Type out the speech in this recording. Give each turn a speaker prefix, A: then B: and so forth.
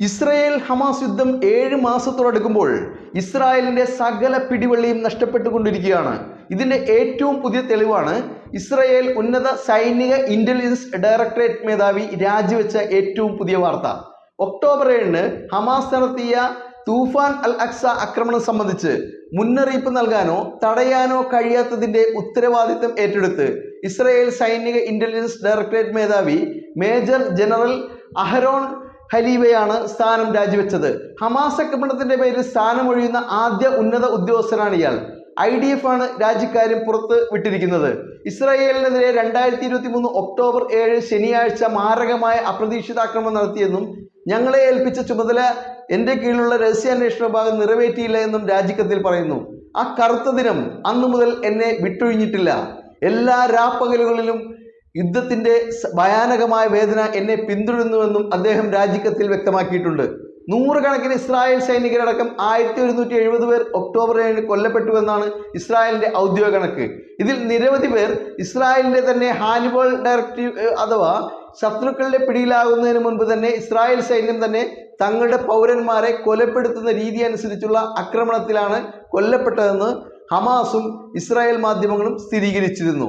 A: Israel Hamas യുദ്ധം ഏഴ് മാസത്തോടടുക്കുമ്പോൾ ഇസ്രായേലിന്റെ സകല പിടിവള്ളിയും നഷ്ടപ്പെട്ടുകൊണ്ടിരിക്കുകയാണ്. ഇതിന്റെ ഏറ്റവും പുതിയ തെളിവാണ് ഇസ്രായേൽ ഉന്നത സൈനിക ഇന്റലിജൻസ് ഡയറക്ടറേറ്റ് മേധാവി രാജിവെച്ച ഏറ്റവും പുതിയ വാർത്ത. ഒക്ടോബർ ഏഴിന് ഹമാസ് നടത്തിയ തൂഫാൻ അൽ അക്സ ആക്രമണം സംബന്ധിച്ച് മുന്നറിയിപ്പ് നൽകാനോ തടയാനോ കഴിയാത്തതിന്റെ ഉത്തരവാദിത്തം ഏറ്റെടുത്ത് ഇസ്രായേൽ സൈനിക ഇന്റലിജൻസ് ഡയറക്ടറേറ്റ് മേധാവി മേജർ ജനറൽ അഹരോൺ ഹലീവയാണ് സ്ഥാനം രാജിവെച്ചത്. ഹമാസ് ആക്രമണത്തിന്റെ പേരിൽ സ്ഥാനമൊഴിയുന്ന ആദ്യ ഉന്നത ഉദ്യോഗസ്ഥനാണ് ഇയാൾ. ഐ ഡി എഫ് ആണ് രാജിക്കാര്യം പുറത്ത് വിട്ടിരിക്കുന്നത്. ഇസ്രായേലിനെതിരെ രണ്ടായിരത്തി ഇരുപത്തി മൂന്ന് ഒക്ടോബർ ഏഴ് ശനിയാഴ്ച മാരകമായ അപ്രതീക്ഷിത ആക്രമണം നടത്തിയെന്നും ഞങ്ങളെ ഏൽപ്പിച്ച ചുമതല എന്റെ കീഴിലുള്ള രഹസ്യാന്വേഷണ വിഭാഗം നിറവേറ്റിയില്ല എന്നും രാജിക്കത്തിൽ പറയുന്നു. ആ കറുത്ത ദിനം അന്നു മുതൽ എന്നെ വിട്ടൊഴിഞ്ഞിട്ടില്ല. എല്ലാ രാപ്പകലുകളിലും യുദ്ധത്തിന്റെ ഭയാനകമായ വേദന എന്നെ പിന്തുടരുന്നുവെന്നും അദ്ദേഹം രാജിക്കത്തിൽ വ്യക്തമാക്കിയിട്ടുണ്ട്. നൂറുകണക്കിന് ഇസ്രായേൽ സൈനികരടക്കം ആയിരത്തി ഒരുന്നൂറ്റി എഴുപത് പേർ ഒക്ടോബർ ഏഴിന് കൊല്ലപ്പെട്ടുവെന്നാണ് ഇസ്രായേലിന്റെ ഔദ്യോഗിക കണക്ക്. ഇതിൽ നിരവധി പേർ ഇസ്രായേലിന്റെ തന്നെ ഹാനിബോൾ ഡയറക്റ്റീവ് അഥവാ ശത്രുക്കളുടെ പിടിയിലാകുന്നതിന് മുൻപ് തന്നെ ഇസ്രായേൽ സൈന്യം തന്നെ തങ്ങളുടെ പൗരന്മാരെ കൊലപ്പെടുത്തുന്ന രീതി അനുസരിച്ചുള്ള ആക്രമണത്തിലാണ് കൊല്ലപ്പെട്ടതെന്ന് ഹമാസും ഇസ്രായേൽ മാധ്യമങ്ങളും സ്ഥിരീകരിച്ചിരുന്നു.